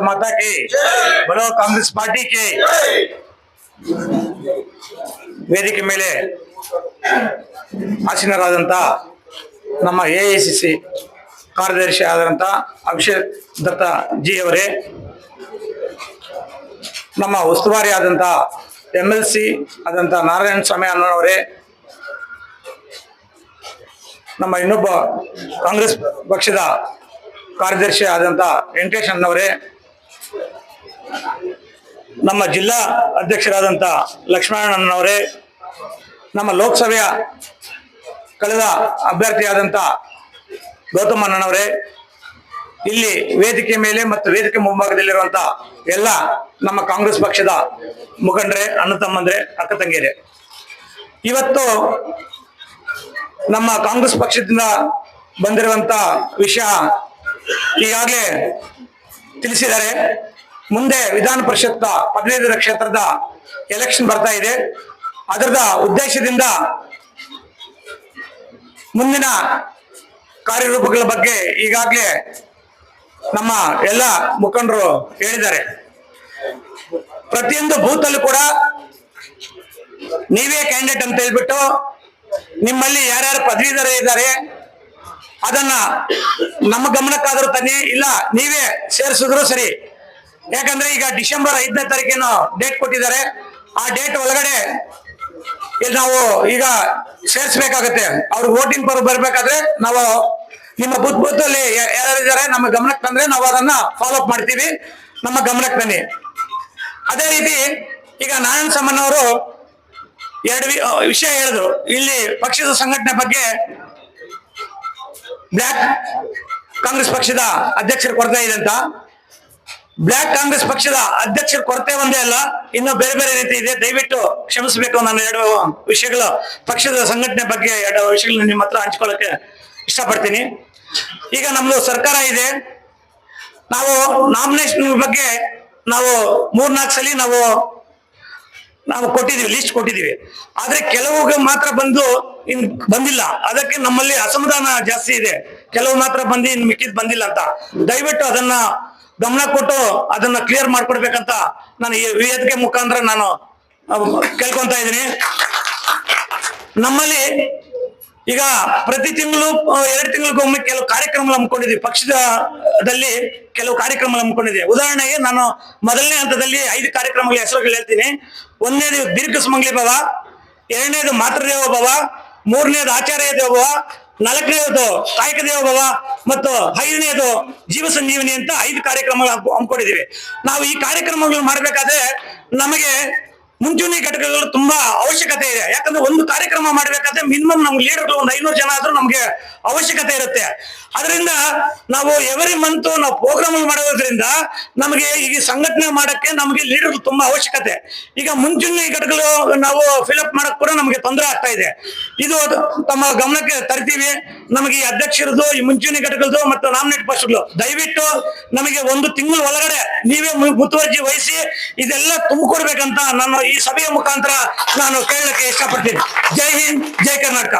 माता की बोलो कांग्रेस पार्टी की ವೇದಿಕೆ ಮೇಲೆ ಆಸೀನರಾದಂಥ ನಮ್ಮ ಎ ಐ ಸಿ ಸಿ ಕಾರ್ಯದರ್ಶಿ ಆದಂಥ ಅಭಿಷೇಕ್ ದತ್ತ ಜಿ ಅವರೇ ನಮ್ಮ ಉಸ್ತುವಾರಿ ಆದಂಥ ಎಮ್ ಎಲ್ ಸಿ ಆದಂಥ ನಾರಾಯಣ ಸ್ವಾಮಿ ಅಣ್ಣನವರೇ ನಮ್ಮ ಇನ್ನೊಬ್ಬ ಕಾಂಗ್ರೆಸ್ ಪಕ್ಷದ ಕಾರ್ಯದರ್ಶಿ ಆದಂಥ ವೆಂಕಟೇಶ್ ಅಣ್ಣವರೇ ನಮ್ಮ ಜಿಲ್ಲಾ ಅಧ್ಯಕ್ಷರಾದಂಥ ಲಕ್ಷ್ಮಣಣ್ಣನವರೇ, ನಮ್ಮ ಲೋಕಸಭೆಯ ಕಳೆದ ಅಭ್ಯರ್ಥಿಯಾದಂಥ ಗೌತಮಣ್ಣನವರೇ, ಇಲ್ಲಿ ವೇದಿಕೆ ಮೇಲೆ ಮತ್ತು ವೇದಿಕೆ ಮುಂಭಾಗದಲ್ಲಿರುವಂಥ ಎಲ್ಲ ನಮ್ಮ ಕಾಂಗ್ರೆಸ್ ಪಕ್ಷದ ಮುಖಂಡರೇ, ಅಣ್ಣ ತಮ್ಮಂದ್ರೆ, ಅಕ್ಕ ತಂಗಿಯರೇ. ಇವತ್ತು ನಮ್ಮ ಕಾಂಗ್ರೆಸ್ ಪಕ್ಷದಿಂದ ಬಂದಿರುವಂತ ವಿಷಯ ಈಗಾಗಲೇ ತಿಳಿಸಿದ್ದಾರೆ ಮುಂದೆ ವಿಧಾನ ಪರಿಷತ್ ಪದವೀಧರ ಕ್ಷೇತ್ರದ ಎಲೆಕ್ಷನ್ ಬರ್ತಾ ಇದೆ. ಅದರದ ಉದ್ದೇಶದಿಂದ ಮುಂದಿನ ಕಾರ್ಯರೂಪಗಳ ಬಗ್ಗೆ ಈಗಾಗಲೇ ನಮ್ಮ ಎಲ್ಲ ಮುಖಂಡರು ಹೇಳಿದ್ದಾರೆ. ಪ್ರತಿಯೊಂದು ಬೂತಲ್ಲೂ ಕೂಡ ನೀವೇ ಕ್ಯಾಂಡಿಡೇಟ್ ಅಂತ ಹೇಳ್ಬಿಟ್ಟು ನಿಮ್ಮಲ್ಲಿ ಯಾರ್ಯಾರು ಪದವೀಧರ ಇದ್ದಾರೆ ಅದನ್ನ ನಮ್ಮ ಗಮನಕ್ಕಾದ್ರೂ ತನ್ನಿ, ಇಲ್ಲ, ನೀವೇ ಸೇರಿಸಿದ್ರು ಸರಿ. ಯಾಕಂದ್ರೆ ಈಗ ಡಿಸೆಂಬರ್ ಐದನೇ ತಾರೀಕೇನು ಡೇಟ್ ಕೊಟ್ಟಿದ್ದಾರೆ. ಆ ಡೇಟ್ ಒಳಗಡೆ ಇಲ್ಲಿ ನಾವು ಈಗ ಸೇರಿಸ್ಬೇಕಾಗತ್ತೆ. ಅವ್ರಿಗೆ ವೋಟಿಂಗ್ ಪರ್ ಬರ್ಬೇಕಾದ್ರೆ ನಾವು ನಿಮ್ಮ ಬುತ್ ಬುತ್ ಅಲ್ಲಿ ನಮ್ಮ ಗಮನಕ್ಕೆ ತಂದ್ರೆ ನಾವು ಅದನ್ನ ಫಾಲೋ ಅಪ್ ಮಾಡ್ತೀವಿ. ನಮ್ಮ ಗಮನಕ್ಕೆ ತನ್ನಿ ಅದೇ ರೀತಿ ಈಗ ನಾರಾಯಣ ಅವರು ಎರಡು ವಿಷಯ ಹೇಳಿದ್ರು. ಇಲ್ಲಿ ಪಕ್ಷದ ಸಂಘಟನೆ ಬಗ್ಗೆ ಬ್ಲ್ಯಾಕ್ ಕಾಂಗ್ರೆಸ್ ಪಕ್ಷದ ಅಧ್ಯಕ್ಷರ ಕೊರತೆ ಇದೆ ಅಂತ. ಬ್ಲ್ಯಾಕ್ ಕಾಂಗ್ರೆಸ್ ಪಕ್ಷದ ಅಧ್ಯಕ್ಷರ ಕೊರತೆ ಒಂದೇ ಅಲ್ಲ, ಇನ್ನೂ ಬೇರೆ ಬೇರೆ ರೀತಿ ಇದೆ. ದಯವಿಟ್ಟು ಕ್ಷಮಿಸಬೇಕು ನಾನು ಎರಡು ವಿಷಯಗಳು ಪಕ್ಷದ ಸಂಘಟನೆ ಬಗ್ಗೆ ಎರಡು ವಿಷಯಗಳನ್ನ ನಿಮ್ಮ ಹತ್ರ ಹಂಚ್ಕೊಳ್ಳಕ್ಕೆ ಇಷ್ಟಪಡ್ತೀನಿ. ಈಗ ನಮ್ದು ಸರ್ಕಾರ ಇದೆ. ನಾವು ನಾಮಿನೇಷನ್ ಬಗ್ಗೆ ನಾವು ಮೂರ್ನಾಲ್ಕು ಸಲ ನಾವು ನಾವು ಕೊಟ್ಟಿದೀವಿ ಲಿಸ್ಟ್ ಕೊಟ್ಟಿದೀವಿ ಆದ್ರೆ ಕೆಲವು ಮಾತ್ರ ಬಂದು ಇನ್ ಬಂದಿಲ್ಲ. ಅದಕ್ಕೆ ನಮ್ಮಲ್ಲಿ ಅಸಮಾಧಾನ ಜಾಸ್ತಿ ಇದೆ. ಕೆಲವು ಮಾತ್ರ ಬಂದು ಇನ್ ಮಿಕ್ಕಿದ್ ಬಂದಿಲ್ಲ ಅಂತ. ದಯವಿಟ್ಟು ಅದನ್ನ ಗಮನ ಕೊಟ್ಟು ಅದನ್ನ ಕ್ಲಿಯರ್ ಮಾಡ್ಕೊಡ್ಬೇಕಂತ ನಾನು ವೇದಿಕೆ ಮುಖಾಂತರ ನಾನು ಕೇಳ್ಕೊಂತ ಇದ್ದೀನಿ. ನಮ್ಮಲ್ಲಿ ಈಗ ಪ್ರತಿ ತಿಂಗಳು ಎರಡು ತಿಂಗಳಿಗೊಮ್ಮೆ ಕೆಲವು ಕಾರ್ಯಕ್ರಮ ಹಮ್ಮಿಕೊಂಡಿದ್ವಿ. ಪಕ್ಷದಲ್ಲಿ ಕೆಲವು ಕಾರ್ಯಕ್ರಮ ಹಮ್ಮಿಕೊಂಡಿದೆ ಉದಾಹರಣೆಗೆ ನಾನು ಮೊದಲನೇ ಹಂತದಲ್ಲಿ ಐದು ಕಾರ್ಯಕ್ರಮಗಳ ಹೆಸರುಗಳು ಹೇಳ್ತೀನಿ. ಒಂದನೇದು ದೀರ್ಘ ಸುಮಂಗ್ಲಿ ಭವ, ಎರಡನೇದು ಮಾತೃದೇವ ಭವ, ಮೂರನೇದು ಆಚಾರ್ಯ ದೇವ ಭವ, ನಾಲ್ಕನೇದು ಕಾಯಕ ದೇವ ಭವ ಮತ್ತು ಐದನೇದು ಜೀವ ಸಂಜೀವನಿ ಅಂತ ಐದು ಕಾರ್ಯಕ್ರಮಗಳು ಹಮ್ಮಿ- ಹಮ್ಮಿಕೊಂಡಿದ್ದೀವಿ. ನಾವು ಈ ಕಾರ್ಯಕ್ರಮಗಳು ಮಾಡಬೇಕಾದ್ರೆ ನಮಗೆ ಮುಂಚೂಣಿ ಘಟಕಗಳು ತುಂಬಾ ಅವಶ್ಯಕತೆ ಇದೆ. ಯಾಕಂದ್ರೆ ಒಂದು ಕಾರ್ಯಕ್ರಮ ಮಾಡ್ಬೇಕಾದ್ರೆ ಮಿನಿಮಮ್ ನಮ್ಗೆ ಲೀಡರ್ಗಳು ಒಂದು ಐನೂರು ಜನ ಆದ್ರೂ ನಮ್ಗೆ ಅವಶ್ಯಕತೆ ಇರುತ್ತೆ. ಅದರಿಂದ ನಾವು ಎವರಿ ಮಂತ್ ನಾವು ಪ್ರೋಗ್ರಾಮ್ ಮಾಡೋದ್ರಿಂದ ನಮಗೆ ಈ ಸಂಘಟನೆ ಮಾಡಕ್ಕೆ ನಮಗೆ ಲೀಡರ್ ತುಂಬಾ ಅವಶ್ಯಕತೆ. ಈಗ ಮುಂಚೂಣಿ ಘಟಕಗಳು ನಾವು ಫಿಲಪ್ ಮಾಡಕ್ ಕೂಡ ನಮಗೆ ತೊಂದರೆ ಆಗ್ತಾ ಇದೆ. ಇದು ತಮ್ಮ ಗಮನಕ್ಕೆ ತರ್ತೀವಿ. ನಮಗೆ ಈ ಅಧ್ಯಕ್ಷರದು ಈ ಮುಂಚೂಣಿ ಘಟಕದ್ದು ಮತ್ತು ನಾಮಿನೇಟ್ ಪಕ್ಷಗಳು ದಯವಿಟ್ಟು ನಮಗೆ ಒಂದು ತಿಂಗಳ ಒಳಗಡೆ ನೀವೇ ಮುತುವರ್ಜಿ ವಹಿಸಿ ಇದೆಲ್ಲ ತುಂಬಿಕೊಡ್ಬೇಕಂತ ನಾನು ಈ ಸಭೆಯ ಮುಖಾಂತರ ನಾನು ಕೇಳಕ್ಕೆ ಇಷ್ಟಪಡ್ತೀನಿ. ಜೈ ಹಿಂದ್, ಜೈ ಕರ್ನಾಟಕ.